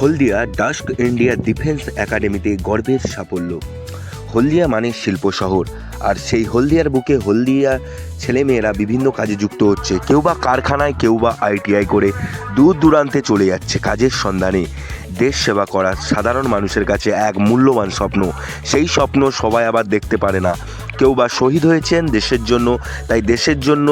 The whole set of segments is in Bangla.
হলদিয়া ডাস্ক ইন্ডিয়া ডিফেন্স একাডেমিতে গর্বের সাফল্য। হলদিয়া মানে শিল্প শহর, আর সেই হলদিয়ার বুকে হলদিয়া ছেলেমেয়েরা বিভিন্ন কাজে যুক্ত হচ্ছে। কেউ বা কারখানায়, কেউ বা আইটিআই করে দূর দূরান্তে চলে যাচ্ছে কাজের সন্ধানে। দেশ সেবা করা সাধারণ মানুষের কাছে এক মূল্যবান স্বপ্ন। সেই স্বপ্ন সবাই আবার দেখতে পারে না। কেউ বা শহীদ হয়েছেন দেশের জন্য। তাই দেশের জন্য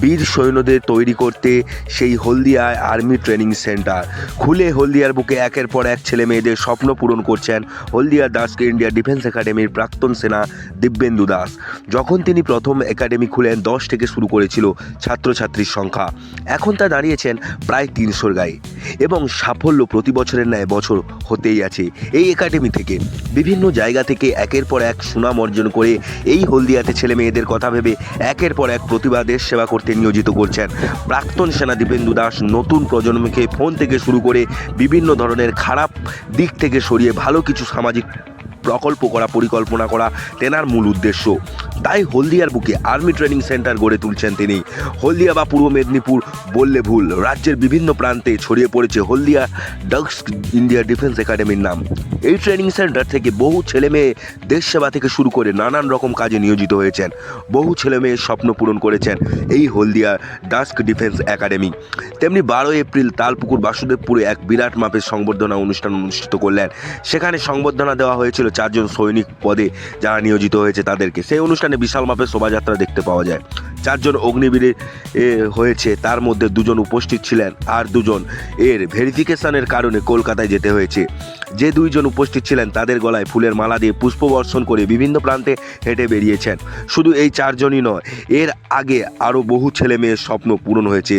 বীর সৈন্যদের তৈরি করতে সেই হলদিয়ায় আর্মি ট্রেনিং সেন্টার। খুলে হলদিয়ার বুকে একের পর এক ছেলে মেয়েদের স্বপ্ন পূরণ করছেন হলদিয়া দাসকে ইন্ডিয়া ডিফেন্স একাডেমির প্রাক্তন সেনা দিব্যেন্দু দাস। যখন তিনি প্রথম একাডেমি খুলেন দশ থেকে শুরু করেছিল ছাত্রছাত্রীর সংখ্যা। এখন তা দাঁড়িয়েছেন প্রায় তিনশোর গায়ে। এবং সাফল্য প্রতি বছরের ন্যায় বছর হতেই আছে এই একাডেমি থেকে। বিভিন্ন জায়গা থেকে একের পর এক সুনাম অর্জন করে এই হলদিয়াতে ছেলে মেয়েদের কথা ভেবে একের পর এক প্রতিভা দেশ সেবা করতে নিয়োজিত করছেন। প্রাক্তন সেনা দীপেন্দু দাস নতুন প্রজন্মকে ফোন থেকে শুরু করে বিভিন্ন ধরনের খারাপ দিক থেকে সরিয়ে ভালো কিছু সামাজিক প্রকল্প করা, পরিকল্পনা করা, তেনার মূল উদ্দেশ্য। তাই হলদিয়ার বুকে আর্মি ট্রেনিং সেন্টার গড়ে তুলছেন তিনি। হলদিয়া বা পূর্ব মেদিনীপুর বললে ভুল। রাজ্যের বিভিন্ন প্রান্তে ছড়িয়ে পড়েছে হলদিয়া ডাক্স ইন্ডিয়া ডিফেন্স একাডেমির নাম। এই ট্রেনিং সেন্টার থেকে বহু ছেলে মেয়ে দেশ সেবা থেকে শুরু করে নানান রকম কাজে নিয়োজিত হয়েছেন। বহু ছেলে মেয়ের স্বপ্ন পূরণ করেছেন এই হলদিয়া ডাস্ক ডিফেন্স একাডেমি তেমনি বারো এপ্রিল তালপুকুর বাসুদেবপুরে এক বিরাট মাপের সংবর্ধনা অনুষ্ঠান অনুষ্ঠিত করলেন। সেখানে সংবর্ধনা দেওয়া হয়েছিল চারজন সৈনিক পদে যারা নিয়োজিত হয়েছে তাদেরকে। সেই অনুষ্ঠানে বিশাল মাপের শোভাযাত্রা দেখতে পাওয়া যায়। চারজন অগ্নিবীরে হয়েছে, তার মধ্যে দুজন উপস্থিত ছিলেন আর দুজন এর ভেরিফিকেশনের কারণে কলকাতায় যেতে হয়েছে। যে দুইজন উপস্থিত ছিলেন তাদের গলায় ফুলের মালা দিয়ে পুষ্পবর্ষণ করে বিভিন্ন প্রান্তে হেঁটে বেরিয়েছেন। শুধু এই চারজনই নয়, এর আগে আরও বহু ছেলে মেয়ের স্বপ্ন পূরণ হয়েছে।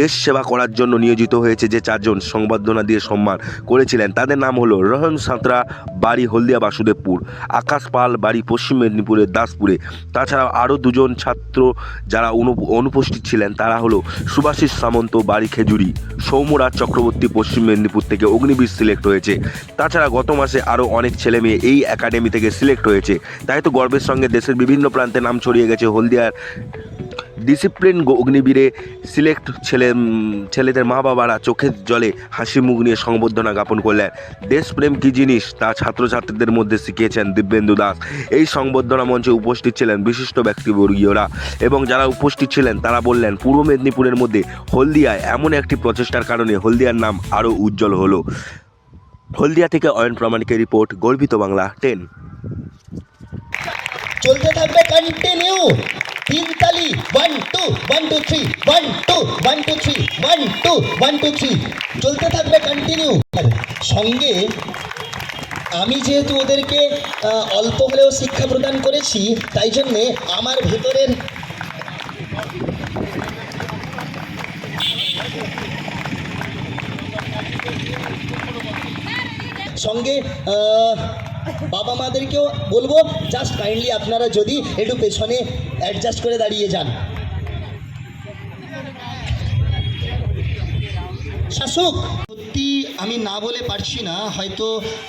দেশ সেবা করার জন্য নিয়োজিত হয়েছে যে চারজন সংবর্ধনা দিয়ে সম্মান করেছিলেন, তাদের নাম হলো রোহন সাঁতরা, বাড়ি হলদিয়া বাসুদেবপুর আকাশ পাল বাড়ি পশ্চিম মেদিনীপুরের দাসপুরে। তাছাড়া আরও দুজন ছাত্র যারা অনুপ- অনুপস্থিত ছিলেন, তারা হলো সুভাষিস সামন্ত, বাড়ি খেজুরি, সৌম্যরাজ চক্রবর্তী পশ্চিম মেদিনীপুর থেকে অগ্নিবীর সিলেক্ট হয়েছে। তাছাড়া গত মাসে আরও অনেক ছেলে মেয়ে এই একাডেমি থেকে সিলেক্ট হয়েছে। তাই তো গর্বের সঙ্গে দেশের বিভিন্ন প্রান্তে নাম ছড়িয়ে গেছে হলদিয়ার ডিসিপ্লিন অগ্নিবীরে সিলেক্ট ছেলে ছেলেদের মা বাবারা চোখের জলে হাসি মুখ নিয়ে সংবর্ধনা জ্ঞাপন করলেন। দেশপ্রেম কী জিনিস? তা ছাত্রছাত্রীদের মধ্যে শিখিয়েছেন দিব্যেন্দু দাস। এই সংবর্ধনা মঞ্চে উপস্থিত ছিলেন বিশিষ্ট ব্যক্তিবর্গীয়রা এবং যারা উপস্থিত ছিলেন, তারা বললেন, পূর্ব মেদিনীপুরের মধ্যে হলদিয়ায় এমন একটি প্রচেষ্টার কারণে হলদিয়ার নাম আরও উজ্জ্বল হলো। হলদিয়া থেকে অয়ন প্রামাণিকের রিপোর্ট, গর্বিত বাংলা টেন। চলতে থাকবে কন্টিনিউ তিন তালি one two one two three one two one two three one two one two three চলতে থাকবে কন্টিনিউ সঙ্গে আমি যেহেতু ওদেরকে অল্প হলেও শিক্ষা প্রদান করেছি, তাই জন্যে আমার ভেতরের সঙ্গে বাবা মাদেরকেও বলব জাস্ট কাইন্ডলি আপনারা যদি একটু পেছনে অ্যাডজাস্ট করে দাঁড়িয়ে যান। শাসক, সত্যি আমি না বলে পারছি না, হয়তো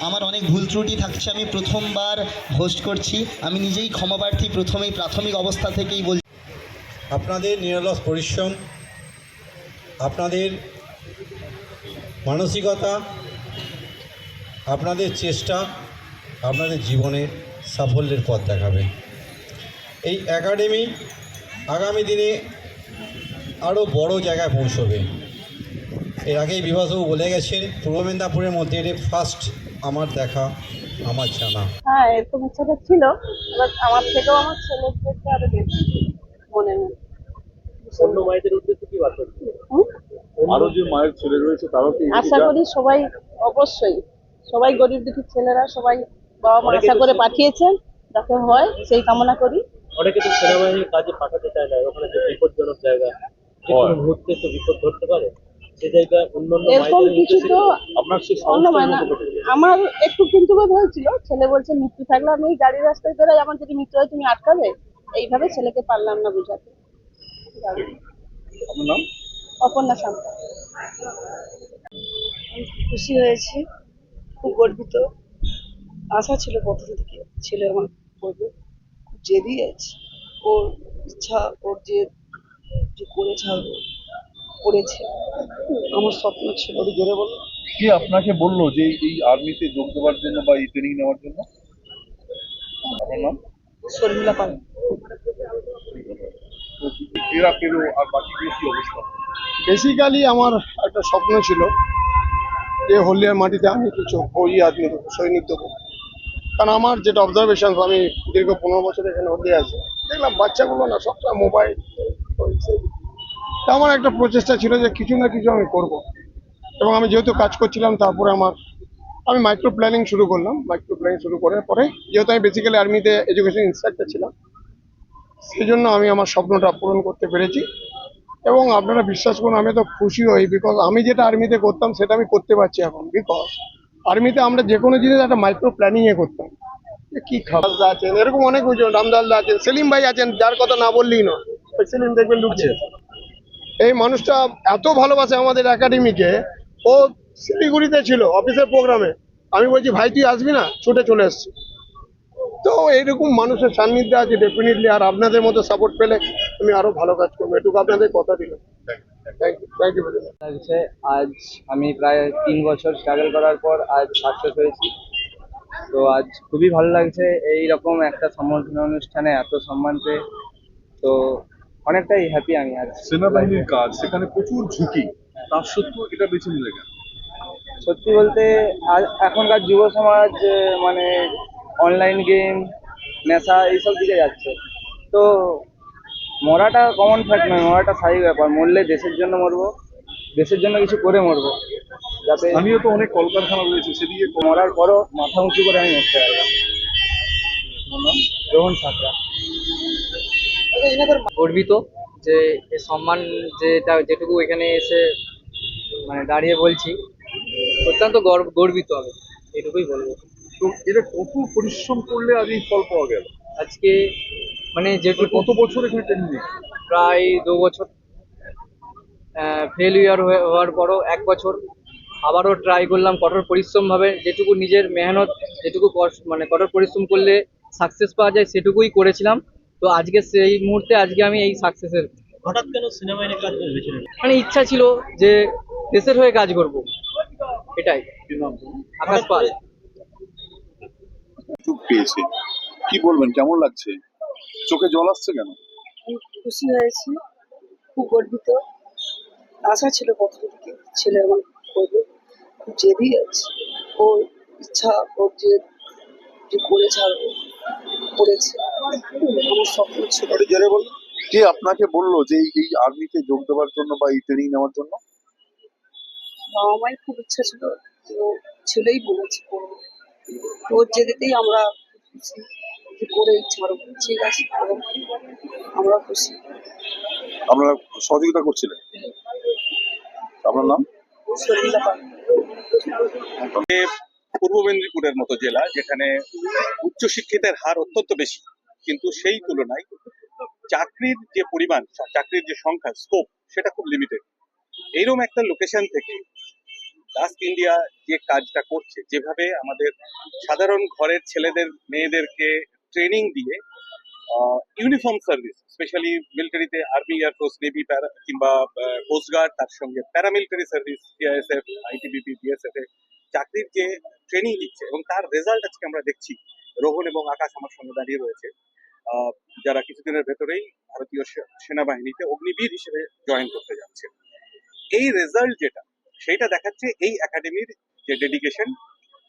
আমার অনেক ভুল ত্রুটি থাকছে, আমি প্রথমবার হোস্ট করছি, আমি নিজেই ক্ষমাপ্রার্থী প্রথমেই প্রাথমিক অবস্থা থেকেই বলছি আপনাদের নিরলস পরিশ্রম, আপনাদের মানসিকতা, আপনাদের চেষ্টা আপনাদের জীবনের সাফল্যের পথ দেখাবে। এই একাডেমি আগামী দিনে আরও বড় জায়গায় পৌঁছবে। এর আগেই বিভাসবাবু বলে গেছেন পূর্ব মেদিনীপুরের মধ্যে এটা ফার্স্ট আমার দেখা আমার জানা। হ্যাঁ এরকম ইচ্ছাটা ছিল আমার থেকেও আমার ছেলের দেখতে আরও বেশি মনের মধ্যে অন্য মায়েদের উদ্দেশ্যে কি বার্তা? আরও যে মায়ের ছেলে রয়েছে তারাও আশা করি সবাই অবশ্যই সবাই গরিব দুঃখী ছেলেরা সবাই বাবা মা আশা করে পাঠিয়েছেন যাতে হয় সেই কামনা করি। অনেকে তো সেনাবাহিনীর কাজে পাঠাতে চায় না ওখানে যে বিপজ্জনক জায়গা যে কোনো মুহূর্তে তো বিপদ ঘটতে পারে এরকম কিছু তো অন্য। আমার একটু কিন্তু হয়েছিল ছেলে বলছে মৃত্যু থাকলে আমি এই গাড়ি রাস্তায় বেরোই আমার যদি মৃত্যু হয় তুমি আটকাবে? এইভাবে ছেলেকে পারলাম না বোঝাতে। অপর্ণা খুশি হয়েছি খুব গর্বিত। আশা ছিল প্রথম থেকে ছেলে আমার করবে। খুব জেদি আছে ওর ইচ্ছা ওর যে যে করে ছাড়বো করেছে। আমার স্বপ্ন ছিল একটু জোরে বলুন। কে আপনাকে বলল যে এই আর্মিতে যোগ দেওয়ার জন্য বা এই ট্রেনিং নেওয়ার জন্য? আপনার নাম? শর্মিলা পাল। এরা পেল আর বাকিগুলো কি অবস্থা? বেসিক্যালি আমার একটা স্বপ্ন ছিল যে হলদিয়ার মাটিতে আমি কিছু ওই আদমি সৈনিক দেবো। কারণ আমার যেটা অবজারভেশন আমি দীর্ঘ পনেরো বছর এখানে হলদিয়া আছি। দেখলাম বাচ্চাগুলো না সবটা মোবাইল তা আমার একটা প্রচেষ্টা ছিল যে কিছু না কিছু আমি করব। এবং আমি যেহেতু কাজ করছিলাম, তারপরে আমার, আমি মাইক্রো প্ল্যানিং শুরু করলাম। মাইক্রো প্ল্যানিং শুরু করার পরে যেহেতু আমি বেসিক্যালি আর্মিতে এডুকেশন ইন্সট্রাক্টর ছিলাম সেই জন্য আমি আমার স্বপ্নটা পূরণ করতে পেরেছি। এবং আপনারা বিশ্বাস করুন, আমি তো খুশি হই বিকজ আমি যেটা আর্মিতে করতাম, সেটা আমি করতে পারছি এখন বিকজ আর্মিতে আমরা যে কোনো জিনিস একটা মাইক্রো প্ল্যানিং এ করতাম। কি খাবার আছেন এরকম অনেক বুঝুন রামদালদা আছেন, সেলিম ভাই আছেন, যার কথা না বললেই ওই সেলিম দেখবেন লুকিয়ে এই মানুষটা এত ভালোবাসে আমাদের একাডেমিকে, ও শিলিগুড়িতে ছিল, অফিসের প্রোগ্রামে আমি বলছি, ভাই, তুই আসবি না? ছুটে চলে এসছি। তো এইরকম মানুষের সান্নিধ্যে আছে ডেফিনেটলি আর আপনাদের মতো সাপোর্ট পেলে আমি আরও ভালো কাজ করব। এটুকু আপনাদের কথা দিলাম। লাগছে আজ আমি প্রায় তিন বছর স্ট্রাগল করার পর আজ সাকসেস হয়েছি। তো আজ খুবই ভালো লাগছে এই রকম একটা সম্বর্ধনা অনুষ্ঠানে এত সম্মান পেয়ে। তো অনেকটাই হ্যাপি আমি আজ। সেনাবাহিনীর কাজ সেখানে প্রচুর ঝুঁকি তার সত্ত্বেও এটা বেছে নিলে কেন? সত্যি বলতে এখনকার যুব সমাজ মানে অনলাইন গেম নেশা এইসব দিকে যাচ্ছে। তো মরাটা কমন ফ্যাক্ট নয় মরাটা স্বাভাবিক ব্যাপার। মরলে দেশের জন্য মরবো দেশের জন্য কিছু করে মরবো। যাতে আমিও তো অনেক কলকারখানা রয়েছে সেদিকে মরার পরও মাথা উঁচু করে আমি মরতে পারলাম রোহন সাঁতরা। গর্বিত যে এই সম্মান যেটা যেটুকু এখানে এসে মানে দাঁড়িয়ে বলছি অত্যন্ত গর্ব গর্বিত আমি এটুকুই বলব। তো এটা কত পরিশ্রম করলে আজ এই ফল পাওয়া গেল? আজকে মানে যেটুকু কত বছর এখানে ট্রেনিং প্রায় দু বছর। ফেলিয়ার হওয়ার পরও এক বছর। আবারও ট্রাই করলাম কঠোর পরিশ্রমভাবে যেটুকু নিজের মেহনত যেটুকু মানে কঠোর পরিশ্রম করলে সাকসেস পাওয়া যায় সেটুকুই করেছিলাম। তো আজকে সেই মুহূর্তে আজকে আমি এই সাকসেসের হঠাৎ কেন সিনেমা এনে কাজ করে বেছে নিলেন? মানে ইচ্ছা ছিল যে দেশের হয়ে কাজ করব। এটাই। আকাশ পাল। পেয়েছে। কি বলবেন? কেমন লাগছে? চোখে জল আসছে কেন? খুশি হয়েছি খুব গর্বিত। আশা ছিল প্রথম থেকে ছেলে আমার করবে খুব জেদি আছে ওর ইচ্ছা ওর যে যে করে ছাড়বো করেছে। আমার স্বপ্ন ছিল। জোরে বল কে আপনাকে বলল যে এই- আর্মিতে যোগ দেওয়ার জন্য বা এই ট্রেনিং নেওয়ার জন্য? বাবা মায়ের খুব ইচ্ছা ছিল ও ছেলেই বলেছে। করব তো ওর জেদেতেই আমরা খুশি। করে ছাড়বো ঠিক আছে আমরা খুশি। আপনারা সহযোগিতা করছিলেন? আপনার নাম? পূর্ব মেদিনীপুরের মতো জেলা যেখানে উচ্চশিক্ষিতের হার অত্যন্ত বেশি কিন্তু সেই তুলনায় চাকরির যে পরিমাণ চাকরির যে সংখ্যা স্কোপ সেটা খুব লিমিটেড এইরকম একটা লোকেশন থেকে ডাস্ক ইন্ডিয়া যে কাজটা করছে যেভাবে আমাদের সাধারণ ঘরের ছেলেদের মেয়েদেরকে ট্রেনিং দিয়ে ইউনিফর্ম সার্ভিস স্পেশালি মিলিটারিতে আর্মি এয়ারফোর্স নেভি কিংবা কোস্টগার্ড তার সঙ্গে paramilitary service CISF ITBP BSF এ চাকরির যে ট্রেনিং দিচ্ছে এবং তার রেজাল্ট আজকে আমরা দেখছি। রোহন এবং আকাশ আমার সঙ্গে দাঁড়িয়ে রয়েছে। যারা কিছুদিনের ভেতরেই ভারতীয় সেনাবাহিনীতে অগ্নিবীর হিসেবে জয়েন করতে যাচ্ছে। এই রেজাল্ট যেটা সেটা দেখাচ্ছে এই একাডেমির যে ডেডিকেশন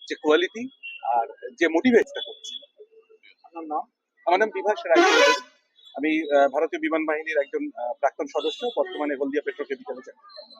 যে কোয়ালিটি আর যে মোটিভেটটা করছে। আমার নাম আমার নাম বিভাস রায় আমি ভারতীয় বিমান বাহিনীর একজন প্রাক্তন সদস্য, বর্তমানে হলদিয়া পেট্রোকেমিক্যালে চাকরি করি।